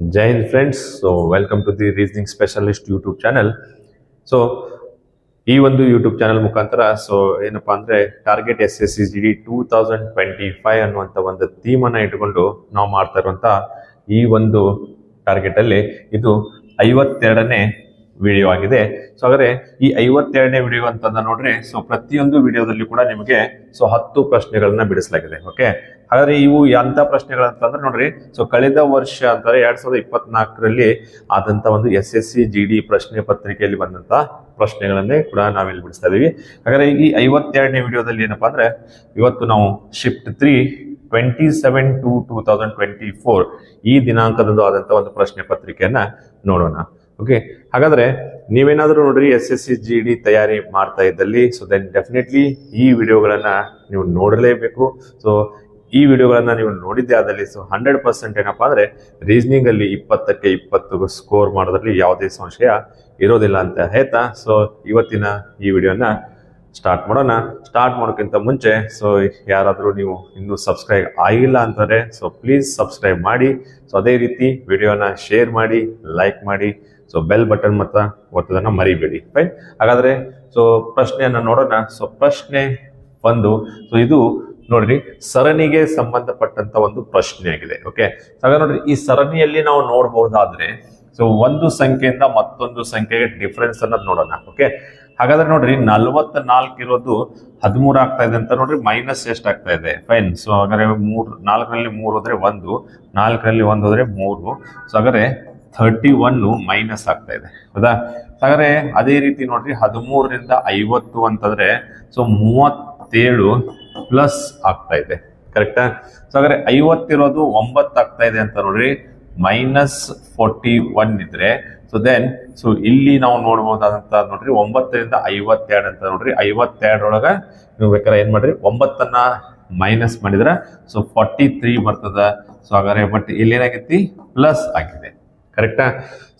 Jai Hind friends so welcome to the reasoning specialist YouTube channel so ಈ ಒಂದು YouTube channel ಮುಖಾಂತರ so ಏನಪ್ಪಾ ಅಂದ್ರೆ target S S C G D two thousand twenty five ಅನ್ನುವಂಥ ಒಂದು ಥೀಮನ್ನು ಇಟ್ಕೊಂಡು ನಾವು ಮಾಡ್ತಾ ಇರುವಂಥ ಈ ಒಂದು ಟಾರ್ಗೆಟಲ್ಲಿ ಇದು ಐವತ್ತೆರಡನೇ ವಿಡಿಯೋ ಆಗಿದೆ. ಸೊ ಹಾಗಾದ್ರೆ ಈ ಐವತ್ತೆರಡನೇ ವಿಡಿಯೋ ಅಂತಂದ ನೋಡ್ರಿ ಸೊ ಪ್ರತಿಯೊಂದು ವಿಡಿಯೋದಲ್ಲಿ ಕೂಡ ನಿಮಗೆ ಸೊ ಹತ್ತು ಪ್ರಶ್ನೆಗಳನ್ನ ಬಿಡಿಸಲಾಗಿದೆ ಓಕೆ ಹಾಗಾದ್ರೆ ಇವು ಎಂತ ಪ್ರಶ್ನೆಗಳಂತಂದ್ರೆ ನೋಡ್ರಿ ಸೊ ಕಳೆದ ವರ್ಷ ಅಂತಾರೆ ಎರಡ್ ಸಾವಿರದ ಇಪ್ಪತ್ನಾಲ್ಕರಲ್ಲಿ ಆದಂತ ಒಂದು S S C G D ಪ್ರಶ್ನೆ ಪತ್ರಿಕೆಯಲ್ಲಿ ಬಂದಂತ ಪ್ರಶ್ನೆಗಳನ್ನೇ ಕೂಡ ನಾವಿಲ್ಲಿ ಬಿಡಿಸ್ತಾ ಇದೀವಿ. ಹಾಗಾದ್ರೆ ಈ ಐವತ್ತೆರಡನೇ ವಿಡಿಯೋದಲ್ಲಿ ಏನಪ್ಪಾ ಅಂದ್ರೆ, ಇವತ್ತು ನಾವು shift three twenty seven two two thousand twenty four ಈ ದಿನಾಂಕದಂದು ಆದಂತ ಒಂದು ಪ್ರಶ್ನೆ ಪತ್ರಿಕೆಯನ್ನ ನೋಡೋಣ. ಓಕೆ ಹಾಗಾದ್ರೆ ನೀವೇನಾದರೂ ನೋಡ್ರಿ S S C G D ತಯಾರಿ ಮಾಡ್ತಾ ಇದ್ದಲ್ಲಿ ಸೊ ದೆನ್ ಡೆಫಿನೆಟ್ಲಿ ಈ ವಿಡಿಯೋಗಳನ್ನ ನೀವು ನೋಡಲೇಬೇಕು. ಸೊ ಈ ವಿಡಿಯೋಗಳನ್ನು ನೀವು ನೋಡಿದ್ದೆ ಆದಲ್ಲಿ ಸೊ ಹಂಡ್ರೆಡ್ ಪರ್ಸೆಂಟ್ ಏನಪ್ಪಾ ಅಂದ್ರೆ ರೀಸನಿಂಗ್ ಅಲ್ಲಿ ಇಪ್ಪತ್ತಕ್ಕೆ ಇಪ್ಪತ್ತು ಸ್ಕೋರ್ ಮಾಡೋದ್ರಲ್ಲಿ ಯಾವುದೇ ಸಂಶಯ ಇರೋದಿಲ್ಲ ಅಂತ ಹೇಳ್ತಾ ಸೊ ಇವತ್ತಿನ ಈ ವಿಡಿಯೋನ ಸ್ಟಾರ್ಟ್ ಮಾಡೋಣ. ಸ್ಟಾರ್ಟ್ ಮಾಡೋಕ್ಕಿಂತ ಮುಂಚೆ ಸೊ ಯಾರಾದರೂ ನೀವು ಇನ್ನೂ ಸಬ್ಸ್ಕ್ರೈಬ್ ಆಗಿಲ್ಲ ಅಂತಂದರೆ ಸೊ ಪ್ಲೀಸ್ ಸಬ್ಸ್ಕ್ರೈಬ್ ಮಾಡಿ ಸೊ ಅದೇ ರೀತಿ ವಿಡಿಯೋನ ಶೇರ್ ಮಾಡಿ ಲೈಕ್ ಮಾಡಿ ಸೊ ಬೆಲ್ ಬಟನ್ ಮತ್ತು ಒತ್ತೋದನ್ನ ಮರಿಬೇಡಿ. ಫೈನ್ ಹಾಗಾದರೆ ಸೊ ಪ್ರಶ್ನೆಯನ್ನು ನೋಡೋಣ. ಸೊ ಪ್ರಶ್ನೆ ಒಂದು ಸೊ ಇದು ನೋಡ್ರಿ, ಸರಣಿಗೆ ಸಂಬಂಧಪಟ್ಟಂತ ಒಂದು ಪ್ರಶ್ನೆ ಆಗಿದೆ ಓಕೆ ಹಾಗಾದ್ರೆ ನೋಡ್ರಿ, ಈ ಸರಣಿಯಲ್ಲಿ ನಾವು ನೋಡಬಹುದಾದ್ರೆ ಸೊ ಒಂದು ಸಂಖ್ಯೆಯಿಂದ ಮತ್ತೊಂದು ಸಂಖ್ಯೆಗೆ ಡಿಫ್ರೆನ್ಸ್ ಅನ್ನೋದು ನೋಡೋಣ ಓಕೆ ಹಾಗಾದ್ರೆ ನೋಡ್ರಿ ನಲ್ವತ್ತ ನಾಲ್ಕು ಇರೋದು ಹದಿಮೂರು ಆಗ್ತಾ ಇದೆ ಅಂತ ನೋಡ್ರಿ ಮೈನಸ್ ಎಷ್ಟು ಆಗ್ತಾ ಇದೆ? ಫೈನ್ ಸೊ ಹಾಗಾದ್ರೆ ಮೂರು, ನಾಲ್ಕರಲ್ಲಿ ಮೂರು ಹೋದ್ರೆ ಒಂದು, ನಾಲ್ಕರಲ್ಲಿ ಒಂದು ಹೋದ್ರೆ ಮೂರು. ಸೊ ಹಾಗಾದ್ರೆ ಥರ್ಟಿ ಒನ್ ಮೈನಸ್ ಆಗ್ತಾ ಇದೆ, ಹೌದಾ? ಹಾಗಾದ್ರೆ ಅದೇ ರೀತಿ ನೋಡ್ರಿ, ಹದಿಮೂರರಿಂದ ಐವತ್ತು ಅಂತಂದ್ರೆ ಸೊ ಮೂವತ್ತೇಳು ಪ್ಲಸ್ ಆಗ್ತಾ ಇದೆ. ಕರೆಕ್ಟಾ? ಸೊ ಹಾಗಾದ್ರೆ ಐವತ್ತಿರೋದು ಒಂಬತ್ತು ಆಗ್ತಾ ಇದೆ ಅಂತ ನೋಡ್ರಿ. ಮೈನಸ್ ಫೋರ್ಟಿ ಒನ್ ಇದ್ರೆ ಸೊ ದೆನ್ ಸೊ ಇಲ್ಲಿ ನಾವು ನೋಡಬಹುದಾದಂತ ನೋಡ್ರಿ, ಒಂಬತ್ತರಿಂದ ಐವತ್ತೆರಡು ಅಂತ ನೋಡ್ರಿ. ಐವತ್ತೆರಡರೊಳಗ ನೀವು ಬೇಕಾದ್ರೆ ಏನ್ ಮಾಡ್ರಿ? ಒಂಬತ್ತನ್ನ ಮೈನಸ್ ಮಾಡಿದ್ರೆ ಸೊ ಫಾರ್ಟಿ ತ್ರೀ ಬರ್ತದ. ಸೊ ಹಾಗಾದ್ರೆ ಬಟ್ ಇಲ್ಲಿ ಏನಾಗೈತಿ? ಪ್ಲಸ್ ಆಗಿದೆ. ಕರೆಕ್ಟಾ?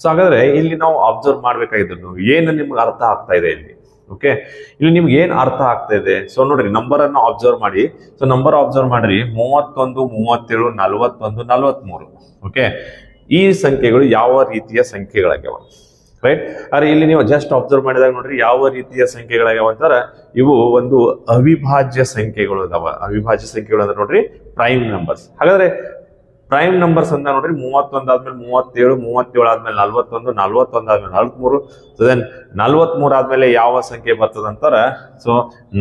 ಸೊ ಹಾಗಾದ್ರೆ ಇಲ್ಲಿ ನಾವು ಅಬ್ಸರ್ವ್ ಮಾಡ್ಬೇಕಾಗಿದ್ದು ಏನು ನಿಮ್ಗೆ ಅರ್ಥ ಆಗ್ತಾ ಇದೆ ಇಲ್ಲಿ? ಓಕೆ ಇಲ್ಲಿ ನಿಮ್ಗೆ ಏನ್ ಅರ್ಥ ಆಗ್ತಾ ಇದೆ? ಸೊ ನೋಡ್ರಿ ನಂಬರ್ ಅನ್ನು ಅಬ್ಸರ್ವ್ ಮಾಡಿ. ಸೊ ನಂಬರ್ ಅಬ್ಸರ್ವ್ ಮಾಡ್ರಿ. ಮೂವತ್ತೊಂದು, ಮೂವತ್ತೇಳು, ನಲವತ್ತೊಂದು, ನಲವತ್ಮೂರು. ಓಕೆ ಈ ಸಂಖ್ಯೆಗಳು ಯಾವ ರೀತಿಯ ಸಂಖ್ಯೆಗಳಾಗ್ಯಾವ? ರೈಟ್ ಆದ್ರೆ ಇಲ್ಲಿ ನೀವು ಜಸ್ಟ್ ಅಬ್ಸರ್ವ್ ಮಾಡಿದಾಗ ನೋಡ್ರಿ, ಯಾವ ರೀತಿಯ ಸಂಖ್ಯೆಗಳಾಗ್ಯಾವ ಅಂತಾರೆ? ಇವು ಒಂದು ಅವಿಭಾಜ್ಯ ಸಂಖ್ಯೆಗಳು ಅದಾವ. ಅವಿಭಾಜ್ಯ ಸಂಖ್ಯೆಗಳು ಅಂದ್ರೆ ನೋಡ್ರಿ ಪ್ರೈಮ್ ನಂಬರ್ಸ್ ಹಾಗಾದ್ರೆ ಪ್ರೈಮ್ ನಂಬರ್ಸ್ ಅಂತ ನೋಡ್ರಿ ಮೂವತ್ತೊಂದು ಆದ್ಮೇಲೆ ಮೂವತ್ತೇಳು ಮೂವತ್ತೇಳು ಆದ್ಮೇಲೆ ನಲ್ವತ್ತೊಂದು ನಲ್ವತ್ತೊಂದು ಆದ್ಮೇಲೆ ನಲ್ವತ್ಮೂರು ಸೊ ದೆನ್ ನಲ್ವತ್ಮೂರು ಆದ್ಮೇಲೆ ಯಾವ ಸಂಖ್ಯೆ ಬರ್ತದ ಅಂತಾರೆ? ಸೊ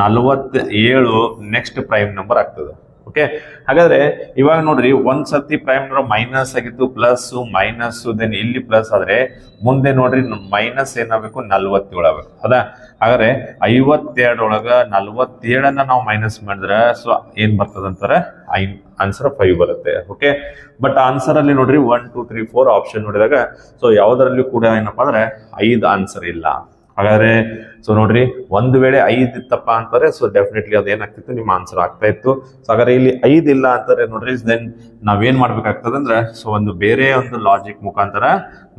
ನಲ್ವತ್ತೇಳು ನೆಕ್ಸ್ಟ್ ಪ್ರೈಮ್ ನಂಬರ್ ಆಗ್ತದೆ. ಓಕೆ ಹಾಗಾದ್ರೆ ಇವಾಗ ನೋಡ್ರಿ ಒಂದ್ ಸತಿ ಪ್ರೈಮ್ ನಂಬರ್ ಮೈನಸ್ ಆಗಿತ್ತು ಪ್ಲಸ್ ಮೈನಸ್ ದೆನ್ ಇಲ್ಲಿ ಪ್ಲಸ್ ಆದ್ರೆ ಮುಂದೆ ನೋಡ್ರಿ ಮೈನಸ್ ಏನಾಗಬೇಕು ನಲ್ವತ್ತೇಳು ಆಗ್ಬೇಕು. ಹೌದಾ? ಹಾಗಾದ್ರೆ ಐವತ್ತೆರಡೊಳಗ ನಲ್ವತ್ತೇಳನ್ನ ನಾವು ಮೈನಸ್ ಮಾಡಿದ್ರೆ ಸೊ ಏನ್ ಬರ್ತದ ಅಂತಾರೆ? ಐ ಆನ್ಸರ್ ಫೈವ್ ಬರುತ್ತೆ. ಓಕೆ ಬಟ್ ಆನ್ಸರ್ ಅಲ್ಲಿ ನೋಡ್ರಿ one two three four option ನೋಡಿದಾಗ ಸೊ ಯಾವುದರಲ್ಲಿ ಕೂಡ ಏನಪ್ಪಾ ಅಂದ್ರೆ ಐದು ಆನ್ಸರ್ ಇಲ್ಲ. ಹಾಗಾದ್ರೆ ಸೊ ನೋಡ್ರಿ, ಒಂದು ವೇಳೆ ಐದ್ ಇತ್ತಪ್ಪ ಅಂತಾರೆ ಸೊ ಡೆಫಿನೆಟ್ಲಿ ಅದು ಏನಾಗ್ತಿತ್ತು ನಿಮ್ಮ ಆನ್ಸರ್ ಆಗ್ತಾ ಇತ್ತು. ಸೊ ಹಾಗಾದ್ರೆ ಇಲ್ಲಿ ಐದು ಇಲ್ಲ ಅಂತಾರೆ, ನೋಡ್ರಿ ದೆನ್ ನಾವೇನ್ ಮಾಡ್ಬೇಕಾಗ್ತದೆ ಅಂದ್ರೆ ಸೊ ಒಂದು ಬೇರೆ ಒಂದು ಲಾಜಿಕ್ ಮುಖಾಂತರ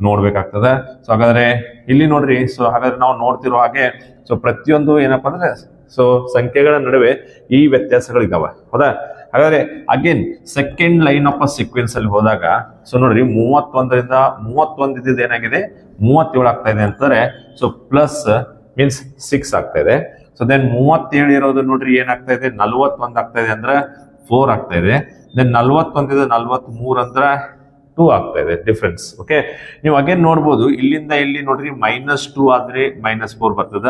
ನೋಡ್ಬೇಕಾಗ್ತದೆ. ಸೊ ಹಾಗಾದ್ರೆ ಇಲ್ಲಿ ನೋಡ್ರಿ ಸೊ ಹಾಗಾದ್ರೆ ನಾವು ನೋಡ್ತಿರೋ ಹಾಗೆ ಸೊ ಪ್ರತಿಯೊಂದು ಏನಪ್ಪಾ ಅಂದ್ರೆ ಸೊ ಸಂಖ್ಯೆಗಳ ನಡುವೆ ಈ ವ್ಯತ್ಯಾಸಗಳಿದಾವೆ. ಹೌದಾ? ಹಾಗಾದ್ರೆ again second line of a sequence ಅಲ್ಲಿ ಹೋದಾಗ ಸೊ ನೋಡ್ರಿ, ಮೂವತ್ತೊಂದರಿಂದ ಮೂವತ್ತೊಂದು ಇದ್ದಿದ್ದು ಏನಾಗಿದೆ? ಮೂವತ್ತೇಳು ಆಗ್ತಾ ಇದೆ ಅಂತಾರೆ. ಸೊ ಪ್ಲಸ್ ಮೀನ್ಸ್ ಸಿಕ್ಸ್ ಆಗ್ತಾ ಇದೆ ಸೊ ದೆನ್ ಮೂವತ್ತೇಳು ಇರೋದು ನೋಡ್ರಿ ಏನಾಗ್ತಾ ಇದೆ ನಲ್ವತ್ತೊಂದು ಆಗ್ತಾ ಇದೆ ಅಂದ್ರೆ ಫೋರ್ ಆಗ್ತಾ ಇದೆ ದೆನ್ ನಲ್ವತ್ತೊಂದಿದೆ ನಲ್ವತ್ತ್ ಮೂರ್ ಅಂದ್ರೆ ಟೂ ಆಗ್ತಾ ಇದೆ ಡಿಫ್ರೆನ್ಸ್ ಓಕೆ ನೀವು ಅಗೇನ್ ನೋಡ್ಬೋದು, ಇಲ್ಲಿಂದ ಇಲ್ಲಿ ನೋಡ್ರಿ ಮೈನಸ್ ಟೂ ಆದ್ರೆ ಮೈನಸ್ ಫೋರ್ ಬರ್ತದ.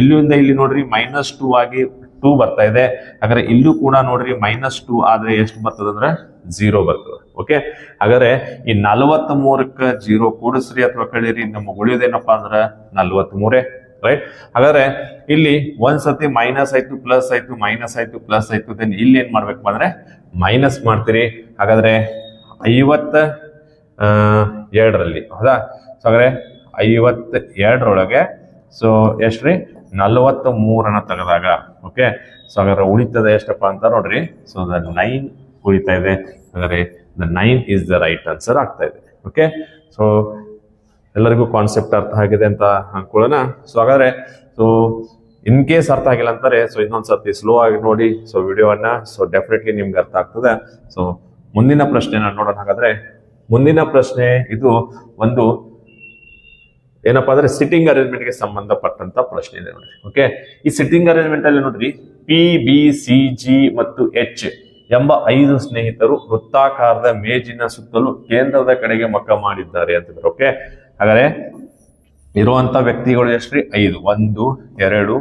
ಇಲ್ಲಿಂದ ಇಲ್ಲಿ ನೋಡ್ರಿ ಮೈನಸ್ ಟೂ ಆಗಿ ಟೂ ಬರ್ತಾ ಇದೆ ಹಾಗಾದ್ರೆ ಇಲ್ಲೂ ಕೂಡ ನೋಡ್ರಿ ಮೈನಸ್ ಟೂ ಆದ್ರೆ ಎಷ್ಟು ಬರ್ತದ ಅಂದ್ರೆ ಝೀರೋ ಬರ್ತದೆ ಓಕೆ ಹಾಗಾದ್ರೆ ಈ ನಲವತ್ತ್ ಮೂರಕ್ಕೆ ಜೀರೋ ಕೂಡಿಸ್ರಿ ಅಥವಾ ಕಳೀರಿ. ನಮ್ಮ ಉಳಿಯೋದೇನಪ್ಪ ಅಂದ್ರೆ ನಲ್ವತ್ತ್ ಮೂರೇ ರೈಟ್ ಹಾಗಾದ್ರೆ ಇಲ್ಲಿ ಒಂದ್ಸತಿ ಮೈನಸ್ ಆಯ್ತು ಪ್ಲಸ್ ಆಯ್ತು ಮೈನಸ್ ಆಯ್ತು ಪ್ಲಸ್ ಆಯ್ತು ದೆನ್ ಇಲ್ಲಿ ಏನ್ ಮಾಡ್ಬೇಕು ಅಂದ್ರೆ ಮೈನಸ್ ಮಾಡ್ತೀರಿ. ಹಾಗಾದ್ರೆ ಐವತ್ತ ಎರಡರಲ್ಲಿ, ಹೌದಾ? ಸೊ ಹಾಗಾದ್ರೆ ಐವತ್ತ ಎರಡರೊಳಗೆ ಸೊ ಎಷ್ಟ್ರಿ ನಲವತ್ತ ಮೂರನ್ನ ತೆಗೆದಾಗ ಓಕೆ ಸೊ ಹಾಗಾದ್ರೆ ಉಳಿತದ ಎಷ್ಟಪ್ಪ ಅಂತ ನೋಡ್ರಿ. ಸೊ ದ ನೈನ್ ಉಳಿತಾ ಇದೆ. ಹಾಗಾದ್ರೆ the nine is the right answer ಆಗ್ತಾ ಇದೆ ಓಕೆ ಸೊ ಎಲ್ಲರಿಗೂ ಕಾನ್ಸೆಪ್ಟ್ ಅರ್ಥ ಆಗಿದೆ ಅಂತ ಅನ್ಕೊಳ್ಳೋಣ. ಸೊ ಹಾಗಾದ್ರೆ ಸೊ ಇನ್ ಕೇಸ್ ಅರ್ಥ ಆಗಿಲ್ಲ ಅಂತಾರೆ ಸೊ ಇನ್ನೊಂದ್ ಸರ್ತಿ ಸ್ಲೋ ಆಗಿ ನೋಡಿ ಸೊ ವಿಡಿಯೋವನ್ನ ಸೊ ಡೆಫಿನೆಟ್ಲಿ ನಿಮ್ಗೆ ಅರ್ಥ ಆಗ್ತದೆ. ಸೊ ಮುಂದಿನ ಪ್ರಶ್ನೆನ ನೋಡೋಣ. ಹಾಗಾದ್ರೆ, ಮುಂದಿನ ಪ್ರಶ್ನೆ ಇದು ಒಂದು ಏನಪ್ಪಾ ಅಂದ್ರೆ ಸಿಟ್ಟಿಂಗ್ ಅರೇಂಜ್ಮೆಂಟ್ಗೆ ಸಂಬಂಧಪಟ್ಟಂತ ಪ್ರಶ್ನೆ ಇದೆ ನೋಡ್ರಿ ಓಕೆ ಈ ಸಿಟ್ಟಿಂಗ್ ಅರೇಂಜ್ಮೆಂಟ್ ಅಲ್ಲಿ ನೋಡ್ರಿ ಪಿ ಬಿ ಸಿ ಜಿ ಮತ್ತು ಎಚ್ ಎಂಬ ಐದು ಸ್ನೇಹಿತರು ವೃತ್ತಾಕಾರದ ಮೇಜಿನ ಸುತ್ತಲೂ ಕೇಂದ್ರದ ಕಡೆಗೆ ಮಕ್ಕ ಮಾಡಿದ್ದಾರೆ ಅಂತಿದ್ರು ಓಕೆ ಹಾಗಾದ್ರೆ ಇರುವಂತ ವ್ಯಕ್ತಿಗಳು ಎಷ್ಟ್ರಿ? ಐದು. ಒಂದು, ಎರಡು,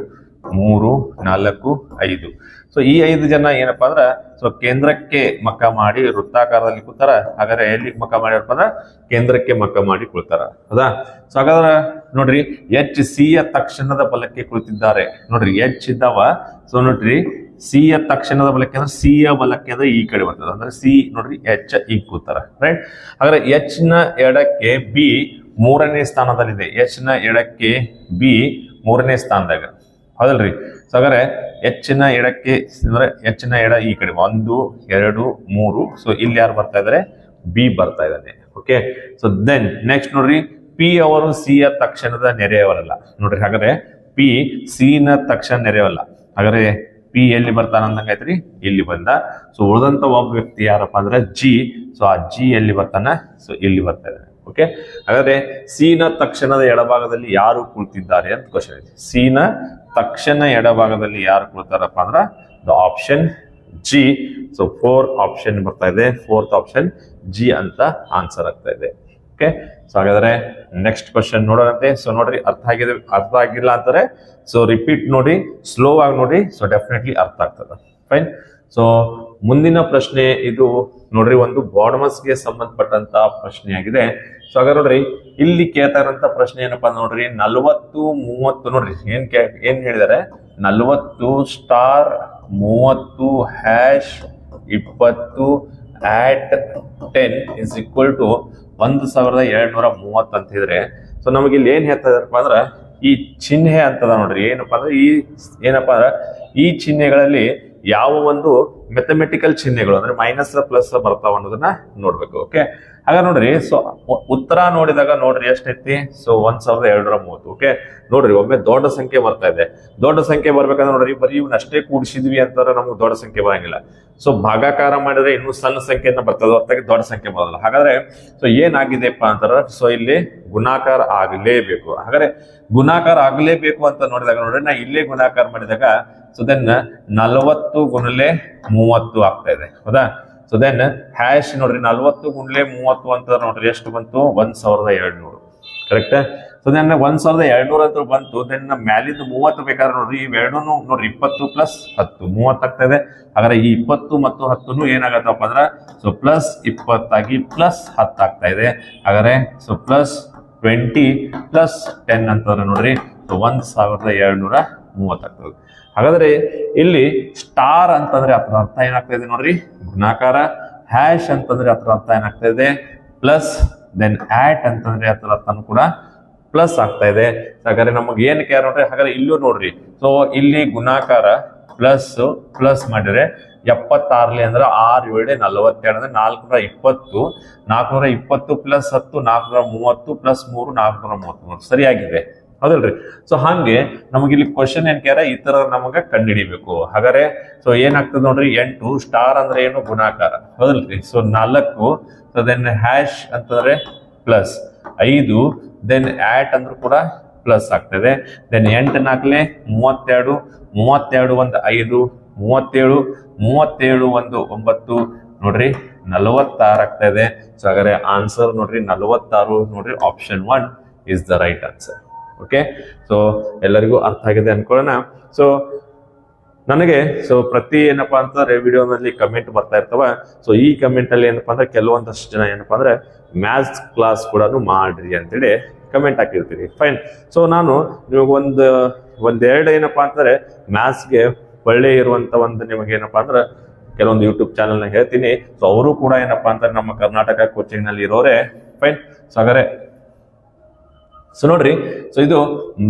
ಮೂರು, ನಾಲ್ಕು, ಐದು. ಸೊ ಈ ಐದು ಜನ ಏನಪ್ಪಾ ಅಂದ್ರ ಸೊ ಕೇಂದ್ರಕ್ಕೆ ಮಕ್ಕ ಮಾಡಿ ವೃತ್ತಾಕಾರದಲ್ಲಿ ಕೂತಾರ ಹಾಗಾದ್ರೆ ಎಲ್ಲಿ ಮಕ್ಕ ಮಾಡ್ಯಾರಪ್ಪ ಅಂದ್ರ, ಕೇಂದ್ರಕ್ಕೆ ಮಕ್ಕ ಮಾಡಿ ಕುಳ್ತಾರ. ಹೌದಾ? ಸೊ ಹಾಗಾದ್ರೆ ನೋಡ್ರಿ, ಎಚ್ ಸಿ ಯ ತಕ್ಷಣದ ಬಲಕ್ಕೆ ಕುಳಿತಿದ್ದಾರೆ. ನೋಡ್ರಿ, ಎಚ್ ಇದ್ದಾವ. ಸೊ ನೋಡ್ರಿ, ಸಿ ಯ ತಕ್ಷಣದ ಬಲಕ್ಕೆ ಅಂದ್ರೆ, ಸಿ ಯ ಬಲಕ್ಕೆ ಅಂದ್ರೆ ಈ ಕಡೆ ಬರ್ತದೆ. ಅಂದ್ರೆ ಸಿ, ನೋಡ್ರಿ, ಎಚ್ ಈಗ ಕೂತಾರ ರೈಟ್ ಹಾಗಾದ್ರೆ ಎಚ್ನ ಎಡಕ್ಕೆ ಬಿ ಮೂರನೇ ಸ್ಥಾನದಲ್ಲಿದೆ. ನ ಎಡಕ್ಕೆ ಬಿ ಮೂರನೇ ಸ್ಥಾನದಾಗ. ಹೌದಲ್ರಿ? ಸೊ ಹಾಗಾದ್ರೆ ನ ಎಡಕ್ಕೆ ಅಂದ್ರೆ ಹೆಚ್ಚಿನ ಎಡ ಈ ಕಡೆ ಒಂದು, ಎರಡು, ಮೂರು. ಸೊ ಇಲ್ಲಿ ಯಾರು ಬರ್ತಾ ಇದಾರೆ? ಬಿ ಬರ್ತಾ ಇದ್ದಾನೆ ಓಕೆ ಸೊ ದೆನ್ ನೆಕ್ಸ್ಟ್ ನೋಡ್ರಿ ಪಿ ಅವರು ಸಿ ಯ ತಕ್ಷಣದ ನೆರೆಯವರಲ್ಲ. ನೋಡ್ರಿ, ಹಾಗಾದ್ರೆ ಪಿ ಸಿ ನ ತಕ್ಷಣ ನೆರೆಯವಲ್ಲ ಹಾಗಾದ್ರೆ ಪಿ ಎಲ್ಲಿ ಬರ್ತಾನ ಅಂದಂಗೈತ್ರಿ ಇಲ್ಲಿ ಬಂದ. ಸೊ ಉಳಿದಂತ ಒಬ್ಬ ವ್ಯಕ್ತಿ ಯಾರಪ್ಪ ಅಂದ್ರೆ ಜಿ ಸೊ ಆ ಜಿ ಎಲ್ಲಿ ಬರ್ತಾನ? ಸೊ ಇಲ್ಲಿ ಬರ್ತಾ ಇದ್ದಾನೆ ಓಕೆ ಹಾಗಾದ್ರೆ ಸಿ ನ ತಕ್ಷಣದ ಎಡಭಾಗದಲ್ಲಿ ಯಾರು ಕುಳಿತಿದ್ದಾರೆ ಅಂತ ಕ್ವಶನ್ ಇದೆ. ಸಿ ನ ತಕ್ಷಣ ಎಡಭಾಗದಲ್ಲಿ ಯಾರು ಕುಳಿತಾರಪ್ಪ ಅಂದ್ರ the option G so four option ಬರ್ತಾ ಇದೆ. ಫೋರ್ತ್ ಆಪ್ಷನ್ ಜಿ ಅಂತ ಆನ್ಸರ್ ಆಗ್ತಾ ಇದೆ. ಓಕೆ ಸೊ ಹಾಗಾದ್ರೆ ನೆಕ್ಸ್ಟ್ ಕ್ವಶನ್ ನೋಡೋಣಂತೆ. ಸೊ ನೋಡ್ರಿ, ಅರ್ಥ ಆಗಿದೆ, ಅರ್ಥ ಆಗಿಲ್ಲ ಅಂತಾರೆ. ಸೊ ರಿಪೀಟ್ ನೋಡಿ ಸ್ಲೋ ಆಗಿ ನೋಡಿ. ಸೊ ಡೆಫಿನೆಟ್ಲಿ ಅರ್ಥ ಆಗ್ತದೆ. ಫೈನ್ ಸೊ ಮುಂದಿನ ಪ್ರಶ್ನೆ ಇದು ನೋಡ್ರಿ, ಒಂದು ಬಾಡಮಸ್ಗೆ ಸಂಬಂಧಪಟ್ಟಂತ ಪ್ರಶ್ನೆಯಾಗಿದೆ. ಸೊ ಹಾಗಾದ್ರೆ ನೋಡ್ರಿ ಇಲ್ಲಿ ಕೇಳ್ತಾ ಇರೋಂತ ಪ್ರಶ್ನೆ ಏನಪ್ಪಾ ನೋಡ್ರಿ, ನಲವತ್ತು ಮೂವತ್ತು ನೋಡ್ರಿ, ಏನ್ ಕೇ, ಏನ್ ಹೇಳಿದಾರೆ? ನಲವತ್ತು ಸ್ಟಾರ್ ಮೂವತ್ತು ಹ್ಯಾಶ್ ಇಪ್ಪತ್ತು at ten is equal to ಒಂದು ಸಾವಿರದ ಎರಡ್ನೂರ ಮೂವತ್ತು ಅಂತ ಇದ್ರೆ ಸೊ ನಮಗೆ ಇಲ್ಲಿ ಏನ್ ಹೇಳ್ತಾ ಇದಾರಪ್ಪ ಅಂದ್ರೆ, ಈ ಚಿಹ್ನೆ ಅಂತದ ನೋಡ್ರಿ, ಏನಪ್ಪಾ ಅಂದ್ರೆ ಈ, ಏನಪ್ಪಾ ಅಂದ್ರೆ, ಈ ಚಿಹ್ನೆಗಳಲ್ಲಿ ಯಾವ ಒಂದು ಮೆಥಮೆಟಿಕಲ್ ಚಿಹ್ನೆಗಳು, ಅಂದ್ರೆ ಮೈನಸ್ ಪ್ಲಸ್ ಬರ್ತಾವ ಅನ್ನೋದನ್ನ ನೋಡ್ಬೇಕು ಓಕೆ ಹಾಗ ನೋಡ್ರಿ ಸೊ ಉತ್ತರ ನೋಡಿದಾಗ ನೋಡ್ರಿ ಎಷ್ಟೈತಿ? ಸೊ ಒಂದ್ ಸಾವಿರದ ಎರಡರ ಮೂವತ್ತು ಓಕೆ ನೋಡ್ರಿ, ಒಮ್ಮೆ ದೊಡ್ಡ ಸಂಖ್ಯೆ ಬರ್ತಾ ಇದೆ. ದೊಡ್ಡ ಸಂಖ್ಯೆ ಬರ್ಬೇಕಂದ್ರೆ ನೋಡ್ರಿ, ಬರೀ ಇವ್ನ ಅಷ್ಟೇ ಕೂಡಿಸಿದ್ವಿ ಅಂತಂದ್ರೆ ನಮ್ಗೆ ದೊಡ್ಡ ಸಂಖ್ಯೆ ಬರಂಗಿಲ್ಲ. ಸೊ ಭಾಗಾಕಾರ ಮಾಡಿದ್ರೆ ಇನ್ನೂ ಸಣ್ಣ ಸಂಖ್ಯೆನ ಬರ್ತದೆ, ಹೊರತಾಗಿ ದೊಡ್ಡ ಸಂಖ್ಯೆ ಬರೋದಿಲ್ಲ ಹಾಗಾದ್ರೆ ಸೊ ಏನಾಗಿದೆಪ್ಪ ಅಂತಾರ ಸೊ ಇಲ್ಲಿ ಗುಣಾಕಾರ ಆಗಲೇಬೇಕು. ಹಾಗಾದ್ರೆ, ಗುಣಾಕಾರ ಆಗಲೇಬೇಕು ಅಂತ ನೋಡಿದಾಗ ನೋಡ್ರಿ, ನಾ ಇಲ್ಲೇ ಗುಣಾಕಾರ ಮಾಡಿದಾಗ ಸೊ ದೆನ್ ನಲವತ್ತು ಗುಣಲೆ ಮೂವತ್ತು ಆಗ್ತಾ ಇದೆ. ಹೌದಾ? ಸೊ ದೆನ್ ಹ್ಯಾಶ್ ನೋಡ್ರಿ, ನಲ್ವತ್ತು ಗುಂಡ್ಲೆ ಮೂವತ್ತು ಅಂತ ನೋಡ್ರಿ, ಎಷ್ಟು ಬಂತು? ಒಂದ್ ಸಾವಿರದ ಎರಡ್ನೂರು. ಕರೆಕ್ಟ್ ಸೊ ದೆನ್ ಒಂದ್ ಸಾವಿರದ ಎರಡ್ನೂರ ಅಂತ ಬಂತು ದೆನ್ ಮ್ಯಾಲಿಂದ ಮೂವತ್ತು ಬೇಕಾದ್ರೆ ನೋಡ್ರಿ ಇವೆರಡೂ ನೋಡ್ರಿ, ಇಪ್ಪತ್ತು ಪ್ಲಸ್ ಹತ್ತು, ಮೂವತ್ತು ಆಗ್ತಾ ಇದೆ. ಹಾಗಾದ್ರೆ ಈ ಇಪ್ಪತ್ತು ಮತ್ತು ಹತ್ತು ಏನಾಗತ್ತಪ್ಪ ಅಂದ್ರೆ ಸೊ ಪ್ಲಸ್ ಇಪ್ಪತ್ತಾಗಿ ಪ್ಲಸ್ ಹತ್ತು ಆಗ್ತಾ ಇದೆ. ಹಾಗಾದ್ರೆ so plus twenty plus ten ಅಂತಂದ್ರೆ ನೋಡ್ರಿ ಸೊ ಒಂದ್ ಸಾವಿರದ ಎರಡ್ನೂರ ಮೂವತ್ತಾಗ್ತದೆ ಹಾಗಾದ್ರೆ ಇಲ್ಲಿ ಸ್ಟಾರ್ ಅಂತಂದ್ರೆ ಅದರ ಅರ್ಥ ಏನಾಗ್ತಾ ಇದೆ ನೋಡ್ರಿ? ಗುಣಾಕಾರ ಹ್ಯಾಶ್ ಅಂತಂದ್ರೆ ಅದರ ಅರ್ಥ ಏನಾಗ್ತಾ ಇದೆ? ಪ್ಲಸ್ ದೆನ್ ಆಟ್ ಅಂತಂದ್ರೆ ಅದರ ಅರ್ಥನೂ ಕೂಡ ಪ್ಲಸ್ ಆಗ್ತಾ ಇದೆ. ಹಾಗಾದ್ರೆ ನಮಗೆ ಏನ್ ಕೇರ್ ನೋಡ್ರಿ? ಹಾಗಾದ್ರೆ ಇಲ್ಲೂ ನೋಡ್ರಿ. ಸೊ ಇಲ್ಲಿ ಗುಣಾಕಾರ ಪ್ಲಸ್ ಪ್ಲಸ್ ಮಾಡಿದ್ರೆ ಎಪ್ಪತ್ತಾರ್ಲಿ ಅಂದ್ರೆ ಆರು ಏಳು ನಲವತ್ತೆರಡು ಅಂದ್ರೆ ನಾಲ್ಕುನೂರ ಇಪ್ಪತ್ತು ನಾಲ್ಕುನೂರ ಇಪ್ಪತ್ತು ಪ್ಲಸ್ ಹತ್ತು, ನಾಲ್ಕುನೂರ ಮೂವತ್ತು ಪ್ಲಸ್ ಮೂರು, ನಾಲ್ಕುನೂರ ಮೂವತ್ತು. ಮೂರು ಸರಿಯಾಗಿದೆ. ಹೌದಲ್ರಿ? ಸೊ ಹಂಗೆ ನಮಗೆ ಇಲ್ಲಿ ಕ್ವಶನ್ ಏನ್ ಕೇರ ಈ ತರ ನಮಗ ಕಂಡುಹಿಡಿಬೇಕು. ಹಾಗಾದ್ರೆ ಸೊ ಏನಾಗ್ತದೆ ನೋಡ್ರಿ? ಎಂಟು ಸ್ಟಾರ್ ಅಂದ್ರೆ ಏನು? ಗುಣಾಕಾರ. ಹೌದಲ್ರಿ? ಸೊ ನಾಲ್ಕು ಸೊ ದೆನ್ ಹ್ಯಾಶ್ ಅಂತಂದ್ರೆ ಪ್ಲಸ್ ಐದು ದೆನ್ ಆಟ್ ಅಂದ್ರೂ ಕೂಡ ಪ್ಲಸ್ ಆಗ್ತದೆ. ದೆನ್ ಎಂಟು ನಾಲ್ಕಲೆ ಮೂವತ್ತೆರಡು ಮೂವತ್ತೆರಡು ಒಂದು ಐದು, ಮೂವತ್ತೇಳು ಮೂವತ್ತೇಳು ಒಂದು ಒಂಬತ್ತು. ನೋಡ್ರಿ, ನಲವತ್ತಾರು ಆಗ್ತಾ ಇದೆ. ಸೊ ಹಾಗಾದ್ರೆ ಆನ್ಸರ್ ನೋಡ್ರಿ, ನಲವತ್ತಾರು ನೋಡ್ರಿ option one is the right answer okay so ಎಲ್ಲರಿಗೂ ಅರ್ಥ ಆಗಿದೆ ಅನ್ಕೊಳ್ಳೋಣ. ಸೊ ನನಗೆ ಸೊ ಪ್ರತಿ ಏನಪ್ಪಾ ಅಂತಂದ್ರೆ ವಿಡಿಯೋನಲ್ಲಿ ಕಮೆಂಟ್ ಬರ್ತಾ ಇರ್ತವ. ಸೊ ಈ ಕಮೆಂಟ್ ಅಲ್ಲಿ ಏನಪ್ಪಾ ಅಂದ್ರೆ ಕೆಲವೊಂದಷ್ಟು ಜನ ಏನಪ್ಪಾ ಅಂದ್ರೆ ಮ್ಯಾಥ್ಸ್ ಕ್ಲಾಸ್ ಕೂಡ ಮಾಡ್ರಿ ಅಂತೇಳಿ ಕಮೆಂಟ್ ಹಾಕಿರ್ತೀರಿ. ಫೈನ್ ಸೊ ನಾನು ನಿಮಗೊಂದು ಒಂದೆರಡು ಏನಪ್ಪಾ ಅಂತಂದ್ರೆ ಮ್ಯಾಥ್ಸ್ಗೆ ಒಳ್ಳೆ ಇರುವಂತ ಒಂದು ನಿಮಗೆ ಏನಪ್ಪಾ ಅಂದ್ರೆ ಕೆಲವೊಂದು ಯೂಟ್ಯೂಬ್ ಚಾನಲ್ನ ಹೇಳ್ತೀನಿ. ಸೊ ಅವರು ಕೂಡ ಏನಪ್ಪಾ ಅಂದ್ರೆ ನಮ್ಮ ಕರ್ನಾಟಕ ಕೋಚಿಂಗ್ನಲ್ಲಿ ಇರೋರೆ. ಫೈನ್ ಸೊ ಹಾಗಾದ್ರೆ ಸೊ ನೋಡ್ರಿ. ಸೊ ಇದು